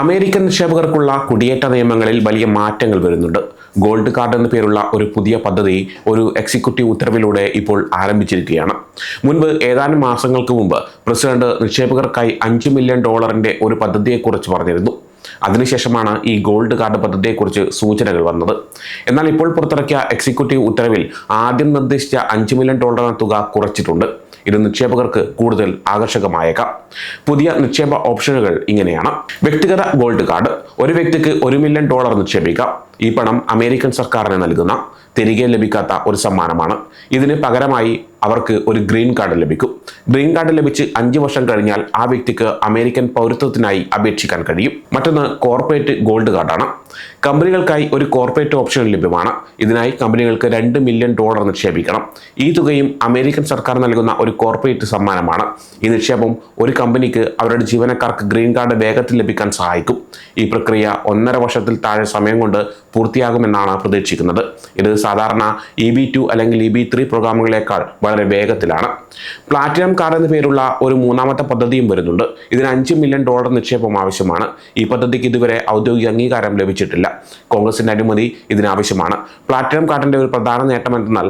American നിക്ഷേപകർക്കുള്ള കുടിയേറ്റ നിയമങ്ങളിൽ വലിയ മാറ്റങ്ങൾ വരുന്നുണ്ട്. ഗോൾഡ് കാർഡ് എന്ന പേരുള്ള ഒരു പുതിയ പദ്ധതി ഒരു എക്സിക്യൂട്ടീവ് ഉത്തരവിലൂടെ ഇപ്പോൾ ആരംഭിച്ചിരിക്കുകയാണ്. മുൻപ് ഏതാനും മാസങ്ങൾക്ക് മുമ്പ് പ്രസിഡന്റ് നിക്ഷേപകർക്കായി അഞ്ച് മില്യൺ ഡോളറിന്റെ ഒരു പദ്ധതിയെക്കുറിച്ച് പറഞ്ഞിരുന്നു. അതിനുശേഷമാണ് ഈ ഗോൾഡ് കാർഡ് പദ്ധതിയെക്കുറിച്ച് സൂചനകൾ വന്നത്. എന്നാൽ ഇപ്പോൾ പുറത്തിറക്കിയ എക്സിക്യൂട്ടീവ് ഉത്തരവിൽ ആദ്യം നിർദ്ദേശിച്ച അഞ്ച് മില്യൺ ഡോളർ തുക കുറച്ചിട്ടുണ്ട്. ഇത് നിക്ഷേപകർക്ക് കൂടുതൽ ആകർഷകമായേക്കാം. പുതിയ നിക്ഷേപ ഓപ്ഷനുകൾ ഇങ്ങനെയാണ്. വ്യക്തിഗത ഗോൾഡ് കാർഡ് ഒരു വ്യക്തിക്ക് ഒരു മില്യൺ ഡോളർ നിക്ഷേപിക്കാം. ഈ പണം അമേരിക്കൻ സർക്കാരിന് നൽകുന്ന തിരികെ ലഭിക്കാത്ത ഒരു സമ്മാനമാണ്. ഇതിന് പകരമായി അവർക്ക് ഒരു ഗ്രീൻ കാർഡ് ലഭിക്കും. ഗ്രീൻ കാർഡ് ലഭിച്ച് അഞ്ച് വർഷം കഴിഞ്ഞാൽ ആ വ്യക്തിക്ക് അമേരിക്കൻ പൗരത്വത്തിനായി അപേക്ഷിക്കാൻ കഴിയും. മറ്റൊന്ന് കോർപ്പറേറ്റ് ഗോൾഡ് കാർഡാണ്. കമ്പനികൾക്കായി ഒരു കോർപ്പറേറ്റ് ഓപ്ഷൻ ലഭ്യമാണ്. ഇതിനായി കമ്പനികൾക്ക് രണ്ട് മില്യൺ ഡോളർ നിക്ഷേപിക്കണം. ഈ തുകയും അമേരിക്കൻ സർക്കാർ നൽകുന്ന ഒരു കോർപ്പറേറ്റ് സമ്മാനമാണ്. ഈ നിക്ഷേപം ഒരു കമ്പനിക്ക് അവരുടെ ജീവനക്കാർക്ക് ഗ്രീൻ കാർഡ് വേഗത്തിൽ ലഭിക്കാൻ സഹായിക്കും. ഈ പ്രക്രിയ ഒന്നര വർഷത്തിൽ താഴെ സമയം കൊണ്ട് പൂർത്തിയാകുമെന്നാണ് പ്രതീക്ഷിക്കുന്നത്. ഇത് സാധാരണ ഇ ബി ടു അല്ലെങ്കിൽ ഇ ബി ത്രീ പ്രോഗ്രാമുകളേക്കാൾ വളരെ വേഗത്തിലാണ്. പ്ലാറ്റിനം കാർഡ് എന്ന പേരുള്ള ഒരു മൂന്നാമത്തെ പദ്ധതിയും വരുന്നുണ്ട്. ഇതിന് അഞ്ച് മില്യൺ ഡോളർ നിക്ഷേപം ആവശ്യമാണ്. ഈ പദ്ധതിക്ക് ഇതുവരെ ഔദ്യോഗിക അംഗീകാരം ലഭിച്ചിട്ടില്ല. കോൺഗ്രസിന്റെ അനുമതി ഇതിനാവശ്യമാണ്. പ്ലാറ്റിനം കാർഡിന്റെ ഒരു പ്രധാന നേട്ടം എന്തെന്നാൽ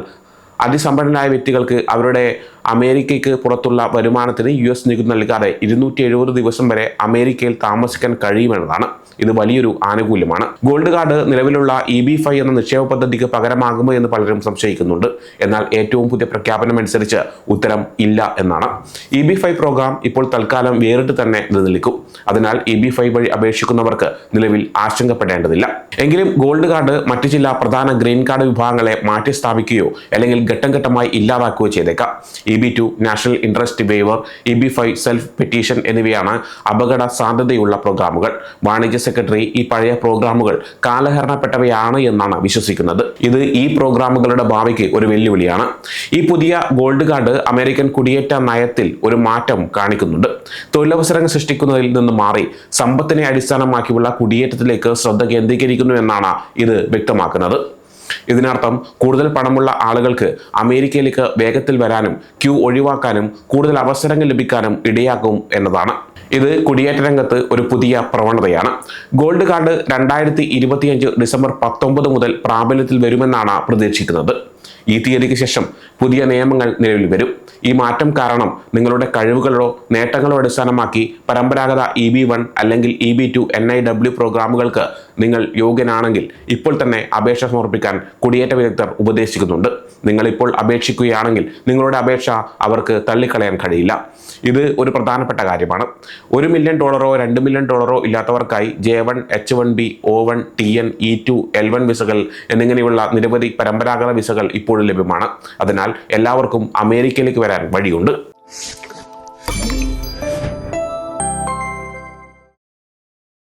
അതിസമ്പന്നരായ വ്യക്തികൾക്ക് അവരുടെ അമേരിക്കയ്ക്ക് പുറത്തുള്ള വരുമാനത്തിന് യു എസ് നികുതി നൽകാതെ ഇരുന്നൂറ്റി എഴുപത് ദിവസം വരെ അമേരിക്കയിൽ താമസിക്കാൻ കഴിയുമെന്നതാണ്. ഇത് വലിയൊരു ആനുകൂല്യമാണ്. ഗോൾഡ് കാർഡ് നിലവിലുള്ള ഇ ബി ഫൈ എന്ന നിക്ഷേപ പദ്ധതിക്ക് പകരമാകുമോ എന്ന് പലരും സംശയിക്കുന്നുണ്ട്. എന്നാൽ ഏറ്റവും പുതിയ പ്രഖ്യാപനം അനുസരിച്ച് ഉത്തരം ഇല്ല എന്നാണ്. ഇ ബി ഫൈ പ്രോഗ്രാം ഇപ്പോൾ തൽക്കാലം വേറിട്ട് തന്നെ നിലനിൽക്കും. അതിനാൽ ഇ ബി ഫൈ വഴി അപേക്ഷിക്കുന്നവർക്ക് നിലവിൽ ആശങ്കപ്പെടേണ്ടതില്ല. എങ്കിലും ഗോൾഡ് കാർഡ് മറ്റു ചില പ്രധാന ഗ്രീൻ കാർഡ് വിഭാഗങ്ങളെ മാറ്റി സ്ഥാപിക്കുകയോ അല്ലെങ്കിൽ ഘട്ടം ഘട്ടമായി ഇല്ലാതാക്കുകയോ ചെയ്തേക്കാം. E B two national interest waiver E B five self petition എന്നിവയാണ് അപകട സാധ്യതയുള്ള പ്രോഗ്രാമുകൾ. വാണിജ്യ സെക്രട്ടറി ഈ പഴയ പ്രോഗ്രാമുകൾ കാലഹരണപ്പെട്ടവയാണ് എന്നാണ് വിശ്വസിക്കുന്നത്. ഇത് ഈ പ്രോഗ്രാമുകളുടെ ഭാവിക്ക് ഒരു വെല്ലുവിളിയാണ്. ഈ പുതിയ ഗോൾഡ് കാർഡ് അമേരിക്കൻ കുടിയേറ്റ നയത്തിൽ ഒരു മാറ്റം കാണിക്കുന്നുണ്ട്. തൊഴിലവസരങ്ങൾ സൃഷ്ടിക്കുന്നതിൽ നിന്ന് മാറി സമ്പത്തിനെ അടിസ്ഥാനമാക്കിയുള്ള കുടിയേറ്റത്തിലേക്ക് ശ്രദ്ധ കേന്ദ്രീകരിക്കുന്നു എന്നാണ് ഇത് വ്യക്തമാക്കുന്നത്. ഇതിനർത്ഥം കൂടുതൽ പണമുള്ള ആളുകൾക്ക് അമേരിക്കയിലേക്ക് വേഗത്തിൽ വരാനും ക്യൂ ഒഴിവാക്കാനും കൂടുതൽ അവസരങ്ങൾ ലഭിക്കാനും ഇടയാക്കും എന്നതാണ്. ഇത് കുടിയേറ്റ രംഗത്ത് ഒരു പുതിയ പ്രവണതയാണ്. ഗോൾഡ് കാർഡ് രണ്ടായിരത്തി ഇരുപത്തിയഞ്ച് ഡിസംബർ പത്തൊമ്പത് മുതൽ പ്രാബല്യത്തിൽ വരുമെന്നാണ് പ്രതീക്ഷിക്കുന്നത്. ഈ തീയതിക്ക് ശേഷം പുതിയ നിയമങ്ങൾ നിലവിൽ വരും. ഈ മാറ്റം കാരണം നിങ്ങളുടെ കഴിവുകളോ നേട്ടങ്ങളോ അടിസ്ഥാനമാക്കി പരമ്പരാഗത ഇ ബി വൺ അല്ലെങ്കിൽ E B two N I W പ്രോഗ്രാമുകൾക്ക് നിങ്ങൾ യോഗ്യനാണെങ്കിൽ ഇപ്പോൾ തന്നെ അപേക്ഷ സമർപ്പിക്കാൻ കുടിയേറ്റ വിദഗ്ധർ ഉപദേശിക്കുന്നുണ്ട്. നിങ്ങളിപ്പോൾ അപേക്ഷിക്കുകയാണെങ്കിൽ നിങ്ങളുടെ അപേക്ഷ അവർക്ക് തള്ളിക്കളയാൻ കഴിയില്ല. ഇത് ഒരു പ്രധാനപ്പെട്ട കാര്യമാണ്. ഒരു മില്യൺ ഡോളറോ രണ്ട് മില്യൺ ഡോളറോ ഇല്ലാത്തവർക്കായി J one H one B O one T N E two L one വിസകൾ എന്നിങ്ങനെയുള്ള നിരവധി പരമ്പരാഗത വിസകൾ ഇപ്പോഴും ലഭ്യമാണ്. അതിനാൽ എല്ലാവർക്കും അമേരിക്കയിലേക്ക് വരാൻ വഴിയുണ്ട്.